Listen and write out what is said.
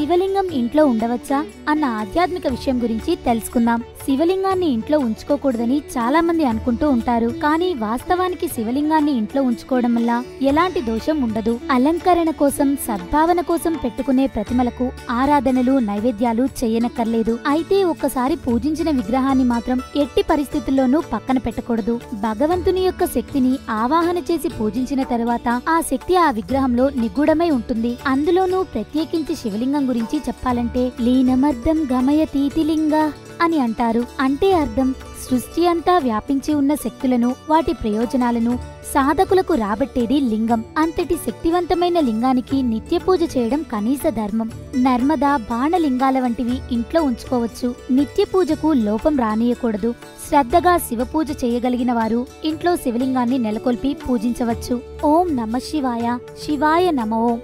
శివలింగం ఇంట్లో ఉండవచ్చా అన్న ఆధ్యాత్మిక విషయం గురించి తెలుసుకుందాం. శివలింగాన్ని ఇంట్లో ఉంచుకోకూడదని చాలా మంది అనుకుంటూ ఉంటారు. కానీ వాస్తవానికి శివలింగాన్ని ఇంట్లో ఉంచుకోవడం వల్ల ఎలాంటి దోషం ఉండదు. అలంకరణ కోసం సద్భావన కోసం పెట్టుకునే ప్రతిమలకు ఆరాధనలు నైవేద్యాలు చేయనక్కర్లేదు. అయితే ఒక్కసారి పూజించిన విగ్రహాన్ని మాత్రం ఎట్టి పరిస్థితుల్లోనూ పక్కన పెట్టకూడదు. భగవంతుని యొక్క శక్తిని ఆవాహన చేసి పూజించిన తరువాత ఆ శక్తి ఆ విగ్రహంలో నిగూఢమై ఉంటుంది. అందులోనూ ప్రత్యేకించి శివలింగం గురించి చెప్పాలంటే లీనమర్థం గమయతీతిలింగ అని అంటారు. అంటే అర్థం సృష్టి అంతా వ్యాపించి ఉన్న శక్తులను వాటి ప్రయోజనాలను సాధకులకు రాబట్టేది లింగం. అంతటి శక్తివంతమైన లింగానికి నిత్య పూజ చేయడం కనీస ధర్మం. నర్మద బాణలింగాల వంటివి ఇంట్లో ఉంచుకోవచ్చు. నిత్య పూజకు లోపం రానియకూడదు. శ్రద్ధగా శివ పూజ చేయగలిగిన వారు ఇంట్లో శివలింగాన్ని నెలకొల్పి పూజించవచ్చు. ఓం నమ శివాయ. శివాయ నమ. ఓం